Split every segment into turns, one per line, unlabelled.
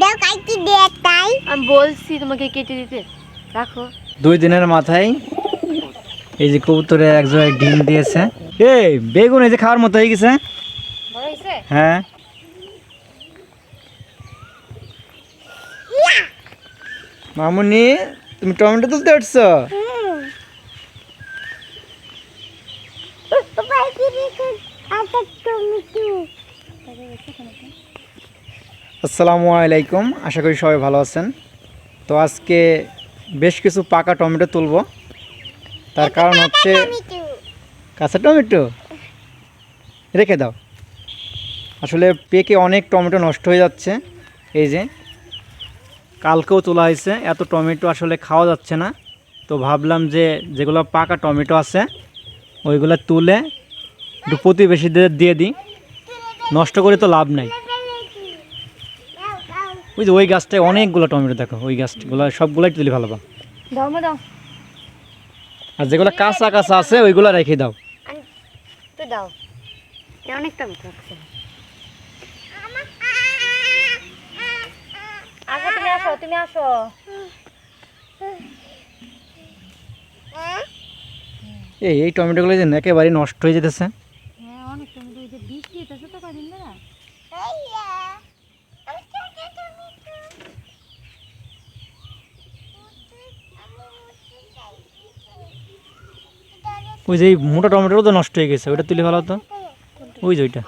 দাও কাইটি দে তাই
আমি বলছি তোমাকে কেটে দিতে। রাখো।
দুই দিনের মাথায় এই যে কবুতরে এক জায়গায় ডিম দিয়েছে। এই বেগুন এই যে খাওয়ার মতো হয়ে গেছে। হ্যাঁ। মামুনি তুমি টমেটো তুলতে পারছ?
বাবা কি টমেটো
আসসালামু আলাইকুম আশা করি সবাই ভালো আছেন। তো আজকে বেশ কিছু পাকা টমেটো তুলব। তার কারণ হচ্ছে কাঁচা টমেটো? রেখে দাও। আসলে পেকে অনেক টমেটো নষ্ট হয়ে যাচ্ছে। এই যে কালকেও তোলা হয়েছে এত টমেটো আসলে খাওয়া যাচ্ছে না। তো ভাবলাম যে যেগুলো পাকা টমেটো আছে ওইগুলো তুলে একটু প্রতিবেশীদের দিয়ে দিই। নষ্ট করে তো লাভ নাই। ওই যে ওই গাছটায় অনেকগুলো টমেটো দেখো ওই গাছগুলো সবগুলোই তুলি ভালো পাও
দাও মা দাও।
আর যেগুলো কাঁচা কাঁচা আছে ওইগুলো রেখে দাও।
তো দাও। অনেকটা মিঠা লাগছে আগে তুমি আসো তুমি আসো।
এই এই টমেটোগুলো যে একেবারে নষ্ট হয়ে যেতেছে
হ্যাঁ অনেক টমেটো ওই যে বিষ দিতেছে তো কদিন ধরে
ওই যে এই মোটা টমেটোও তো নষ্ট হয়ে গেছে ওইটা তুলে ভালো তো। ওই যে ওইটা।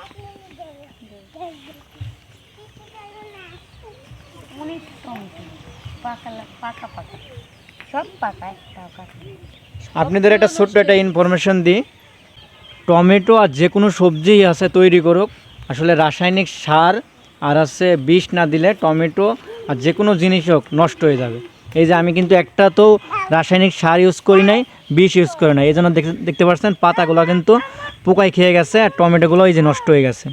আপনাদের একটা ছোট্ট একটা ইনফরমেশন দিই। টমেটো আর যে কোনো সবজিই আছে তৈরি করুক। আসলে রাসায়নিক সার আর আছে বিষ না দিলে টমেটো আর যে কোনো জিনিস হোক নষ্ট হয়ে যাবে। এই যে আমি কিন্তু একটা তো রাসায়নিক সার ইউজ করি নাই বিষ ইউজ করি নাই। এই জন্য দেখতে- পাচ্ছেন পাতাগুলো কিন্তু পোকায় খেয়ে গেছে আর টমেটোগুলো এই যে নষ্ট হয়ে গেছে।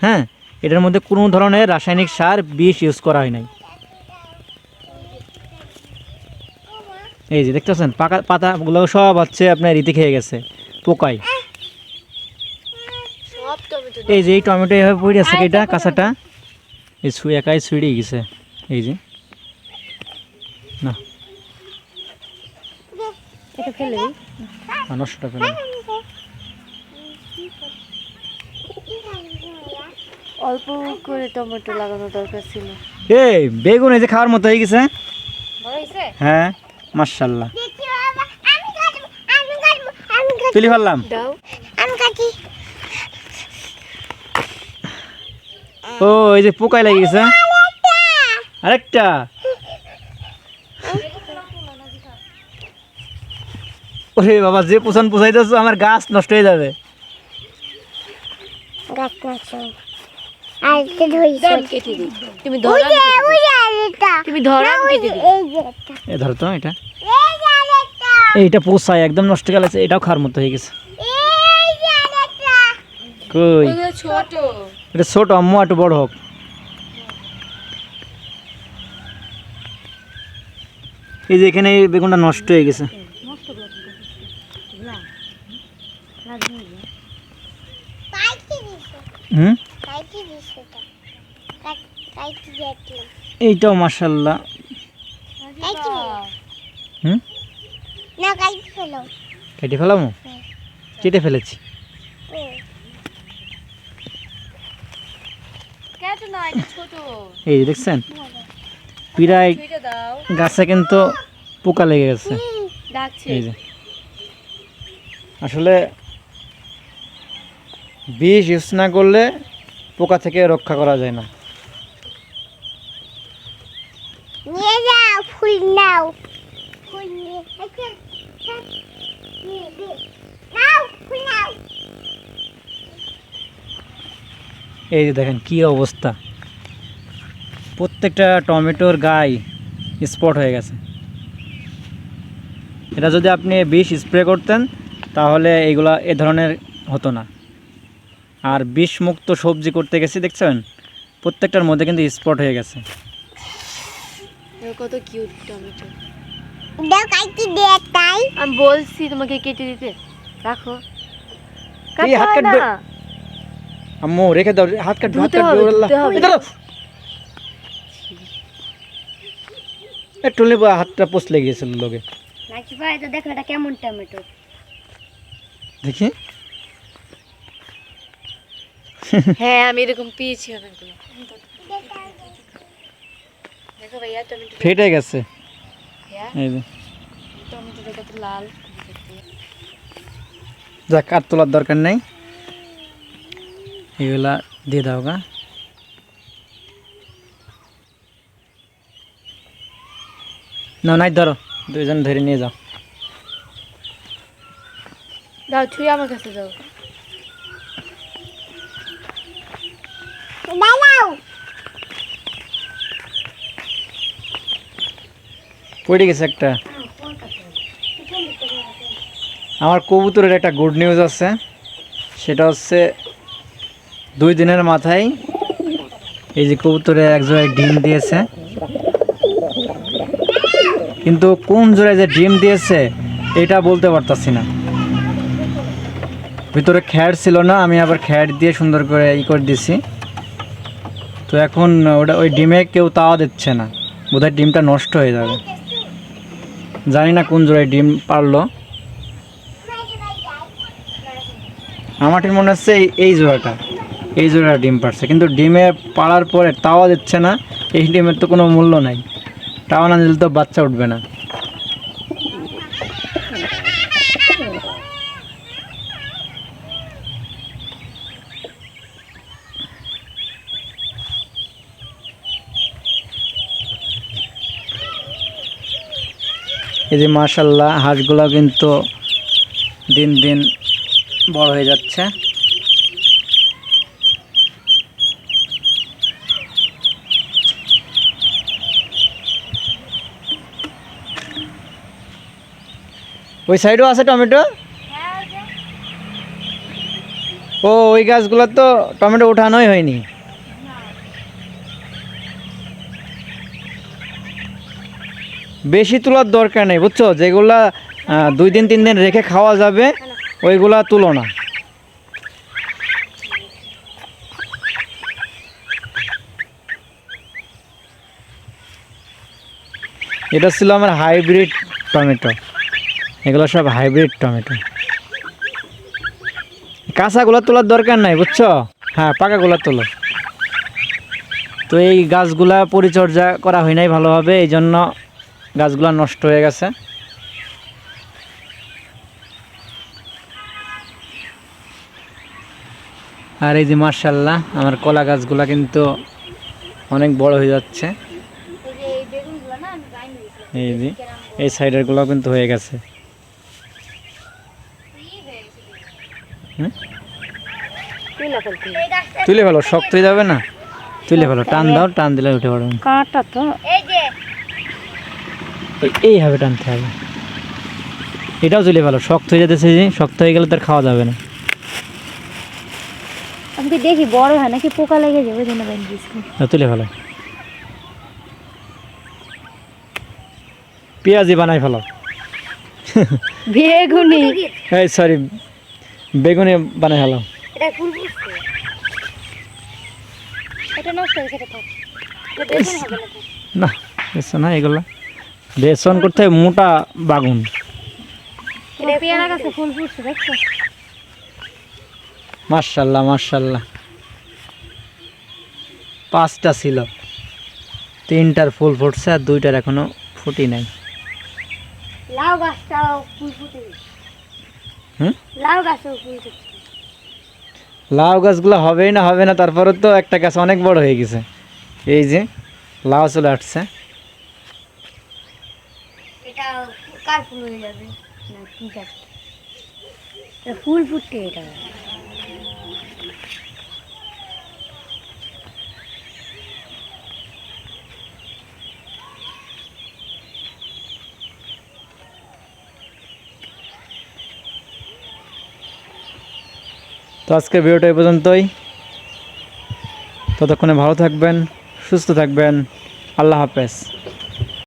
হ্যাঁ এটার মধ্যে কোনো ধরনের রাসায়নিক সার বিষ ইউজ করা হয় নাই। এই যে দেখতে পাচ্ছেন পাকা পাতাগুলো সব হচ্ছে আপনার রীতি খেয়ে গেছে পোকায়। এই যে এই টমেটো এভাবে পড়ে আছে এটা কাঁচাটা? এই ছুঁয়ে একাই ছুঁড়ে গেছে। এই যে। না।
এটা ফেলে দিই।
নষ্টটা ফেলে
অল্প করে টমেটো লাগানো দরকার ছিল।
এই বেগুন এই যে খাওয়ার মতো হয়ে গেছে হ্যাঁ? তুলি ফেললাম।
আমি কাটি।
ও এই যে পোকায় লেগে গেছে আরেকটা। ওরে বাবা যে পোষণ পোষাইতেছ আমার গাছ নষ্ট হয়ে যাবে।
গাছ নাচো আর এটা ধইছে
দাও আমি কেটে দিই। তুমি ধরো
ওই যে
তুমি ধরো কেটে দিই।
এই যে একটা।
ধরো তো এটা।
এই যে আরেকটা।
এইটা পোষায় একদম নষ্ট গেলে এটাও খাওয়ার মতো হয়ে গেছে।
এই যে আরেকটা।
কই?
ছোট।
এটা ছোট আম্মু একটু বড় হোক। এই যে এখানে এই বেগুনটা নষ্ট হয়ে গেছে
কাইটি দিছে
হুম? এইটাও মার্শাল্লাহ হুম?
না কাইটি ফেলো।
কেটে ফেলামো? কেটে ফেলেছি। এই যে দেখছেন? প্রায় গাছে কিন্তু পোকা লেগে গেছে। এই যে। আসলে বিষ ইউজ না করলে পোকা থেকে রক্ষা করা যায় না।
নিয়ে যাও ফুল নাও। ফুল নিয়ে আচ্ছা, আচ্ছা,
এই যে দেখেন কি অবস্থা। প্রত্যেকটা টমেটোর গায়ে স্পট হয়ে গেছে। এটা যদি আপনি বিষ স্প্রে করতেন তাহলে এইগুলা এ ধরনের হতো না। আর বিষমুক্ত সবজি করতে গেছি দেখছেন? প্রত্যেকটার মধ্যে কিন্তু স্পট হয়ে গেছে।
কত কিউট টমেটো।
দাও কাইটি দে তাই
আমি বলছি তোমাকে কেটে দিতে। রাখো।
এই হাত কাটবে। আম্মু রেখে দাও। হাত কাটবে হাত আল্লাহ। একটু নেব হাতটা পচলে গিয়েছিল লোকে।
নাকি ভাই তো দেখো এটা কেমন টমেটো।
দেখি।
হ্যাঁ আমি এরকম পেয়েছি অনেকগুলো। দেখো ভাইয়া টমেটো
ফেটে গেছে। এই যে।
টমেটোটা কত লাল।
যাক আর তোলার দরকার নেই। এগুলা দিয়ে দাও গা। না নাই ধরো। দুইজন ধরে নিয়ে যাও।
দাও ছুঁয়ে আমার কাছে দাও।
পড়ে গেছে একটা। আমার কবুতরের একটা গুড নিউজ আছে। সেটা হচ্ছে, দুই দিনের মাথায় এই যে কবুতরে এক জোড়ায় ডিম দিয়েছে। কিন্তু কোন জোড়ায় যে ডিম দিয়েছে, এটা বলতে পারতাছি না। ভিতরে খ্যাট ছিল না, আমি আবার খ্যাট দিয়ে সুন্দর করে ই করে দিছি। তো এখন ওটা ওই ডিমে কেউ তাওয়া দিচ্ছে না। বোধহয় ডিমটা নষ্ট হয়ে যাবে। জানি না কোন জোরে ডিম পারল। আমারটির মনে হচ্ছে এই জোড়াটা। এই জোড়া ডিম পারছে। কিন্তু ডিমে পাড়ার পরে তাওয়া দিচ্ছে না। এই ডিমের তো কোনো মূল্য নাই। তাওয়া না দিলে তো বাচ্চা উঠবে না। এই যে মাশাল্লাহ হাঁসগুলো কিন্তু দিন দিন বড় হয়ে যাচ্ছে। ওই সাইডও আছে টমেটো? ও ওই গাছগুলো তো টমেটো উঠানোই হয়নি। বেশি তোলার দরকার নেই, বুঝছ? যেগুলা দুই দিন, তিন দিন রেখে খাওয়া যাবে, ওইগুলা তুলো না। এটা ছিল আমার হাইব্রিড টমেটো। এগুলো সব হাইব্রিড টমেটো। কাঁচাগুলো তোলার দরকার নাই, বুঝছ? হ্যাঁ পাকাগুলো তোলো। তো এই গাছগুলা পরিচর্যা করা হয় নাই ভালোভাবে এই জন্য গাছগুলা নষ্ট হয়ে গেছে। আর এই যে মার্শাল্লাহ আমার কলা গাছগুলা কিন্তু অনেক বড় হয়ে যাচ্ছে।
এই যে এই বেগুনগুলো না আমি বাইন দিয়েছিলাম
এই যে এই সাইডেরগুলো কিন্তু হয়ে গেছে।
তুলে
ফেলো শক্ত হয়ে যাবে না? তুলে ফেলো টান দাও টান দিলে উঠে পড়বে।
কাঁটা তো।
এই
এইভাবে টানতে হবে। এটাও তুলে ভালো শক্ত হয়ে যেতেছে যে শক্ত হয়ে গেলে তার খাওয়া যাবে না।
আমি তো দেখি বড় হয় নাকি পোকা লেগে যাবে? জন্য
তুলে ফেলো পেঁয়াজি বানাই ফেলো
বেগুনি।
এই সরি বেগুনি বানাই
না
বেসন না এগুলো। বেসন করতে হয় মোটা বাগুন।
এটা পেয়ারা গাছে ফুল ফুটছে দেখছ?
মার্শাল্লাহ মার্শাল্লাহ পাঁচটা ছিল। তিনটার ফুল ফুটছে আর দুইটার এখনও ফুটি নাই।
লাউ গাছটাও ফুল
হুম?
লাউ গাছেও ফুল
লাউ গাছগুলো হবেই না হবে না তারপরে তো একটা গাছ অনেক বড় হয়ে গেছে। এই যে লাউ চলে আসছে
এটা ফুল হয়ে যাবে? না, কি গাছ এটা ফুল ফুটছে এটা।
তো আজকের ভিডিওটা এই পর্যন্তই। ততক্ষণে ভালো থাকবেন, সুস্থ থাকবেন। আল্লাহ হাফেজ।